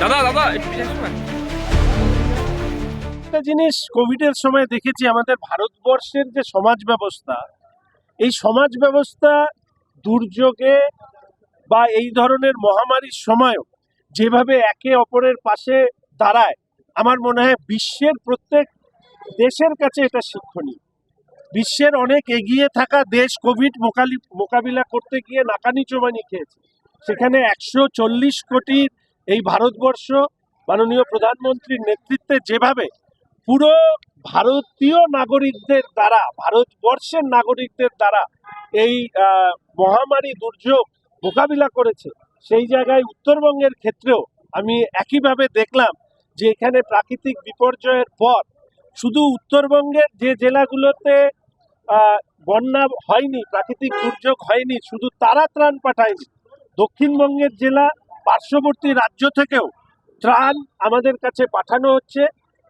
দাদা দাদা, একটু জিনিস কোভিডের সময় দেখেছি, আমাদের ভারতবর্ষের যে সমাজ ব্যবস্থা, এই সমাজ ব্যবস্থা দুর্যোগে বা এই ধরনের মহামারীর সময়ও যেভাবে একে অপরের পাশে দাঁড়ায়, আমার মনে হয় বিশ্বের প্রত্যেক দেশের কাছে এটা শিক্ষণীয়। বিশ্বের অনেক এগিয়ে থাকা দেশ কোভিড মোকালি, মোকাবিলা করতে গিয়ে নাকানি চোবানি খেয়েছে। সেখানে একশো চল্লিশ কোটির এই ভারতবর্ষ মাননীয় প্রধানমন্ত্রীর নেতৃত্বে যেভাবে পুরো ভারতীয় নাগরিকদের দ্বারা, ভারতবর্ষের নাগরিকদের দ্বারা এই মহামারী দুর্যোগ মোকাবিলা করেছে, সেই জায়গায় উত্তরবঙ্গের ক্ষেত্রেও আমি একইভাবে দেখলাম যে এখানে প্রাকৃতিক বিপর্যয়ের পর শুধু উত্তরবঙ্গের যে জেলাগুলোতে বন্যা হয়নি, প্রাকৃতিক দুর্যোগ হয়নি, শুধু তারা ত্রাণ পাঠায়নি। দক্ষিণবঙ্গের জেলা পার্শ্ববর্তী রাজ্য থেকেও ত্রাণ আমাদের কাছে পাঠানো হচ্ছে।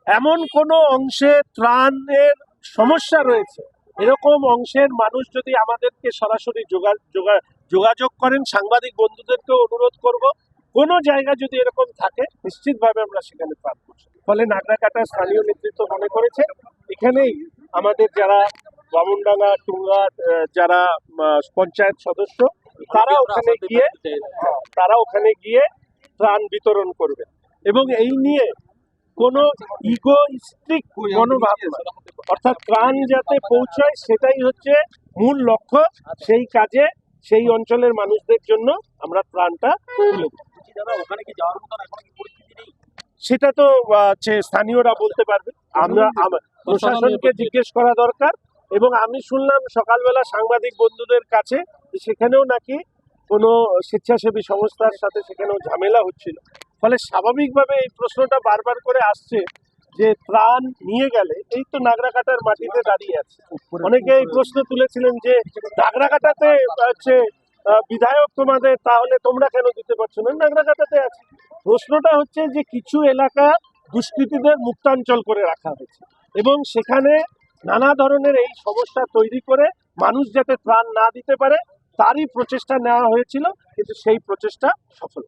এমন কোনো অংশে ত্রাণের সমস্যা রয়েছে, এরকম অংশের মানুষ যদি আমাদেরকে সরাসরি যোগা- যোগা- যোগাযোগ করেন, সাংবাদিক বন্ধুদেরকেও অনুরোধ করব, কোনো জায়গা যদি এরকম থাকে, নিশ্চিতভাবে আমরা সেখানে ত্রাণ করছি ফলে নাগরাকাটা স্থানীয় নেতৃত্ব মনে করেছে, এখানেই আমাদের যারা বামুনডাঙ্গা টুঙ্গা যারা পঞ্চায়েত সদস্য তারা ওখানে গিয়ে হ্যাঁ, তারা ওখানে গিয়ে ত্রাণ বিতরণ করবে। এবং এই নিয়ে কোনো ইগোইস্টিক মনোভাব অর্থাৎ ত্রাণ যাতে পৌঁছায় সেটাই হচ্ছে মূল লক্ষ্য। সেই কাজে সেই অঞ্চলের মানুষদের জন্য আমরা ত্রাণটা তুলে ওখানে কি যাওয়ার মতন এখন পরিস্থিতি নেই? সেটা তো স্থানীয়রা বলতে পারবে। আমরা আম- প্রশাসনকে জিজ্ঞেস করা দরকার। এবং আমি শুনলাম সকালবেলা সাংবাদিক বন্ধুদের কাছে সেখানেও নাকি কোনো স্বেচ্ছাসেবী সংস্থার সাথে সেখানেও ঝামেলা হচ্ছিল। ফলে স্বাভাবিকভাবে এই প্রশ্নটা বারবার করে আসছে যে ত্রাণ নিয়ে গেলে এই তো নাগরাকাটার মাটিতে দাঁড়িয়ে আছে। অনেকে এই প্রশ্ন তুলেছিলেন যে নাগরাকাটাতে হচ্ছে বিধায়ক তোমাদের তাহলে তোমরা কেন দিতে পারছ না? নাগরাকাটাতে আছে। প্রশ্নটা হচ্ছে যে কিছু এলাকা দুষ্কৃতীদের মুক্তাঞ্চল করে রাখা হয়েছে এবং সেখানে নানা ধরনের এই সমস্যা তৈরি করে মানুষ যাতে ত্রাণ না দিতে পারে, তারই প্রচেষ্টা নেওয়া হয়েছিল, কিন্তু সেই প্রচেষ্টা সফল।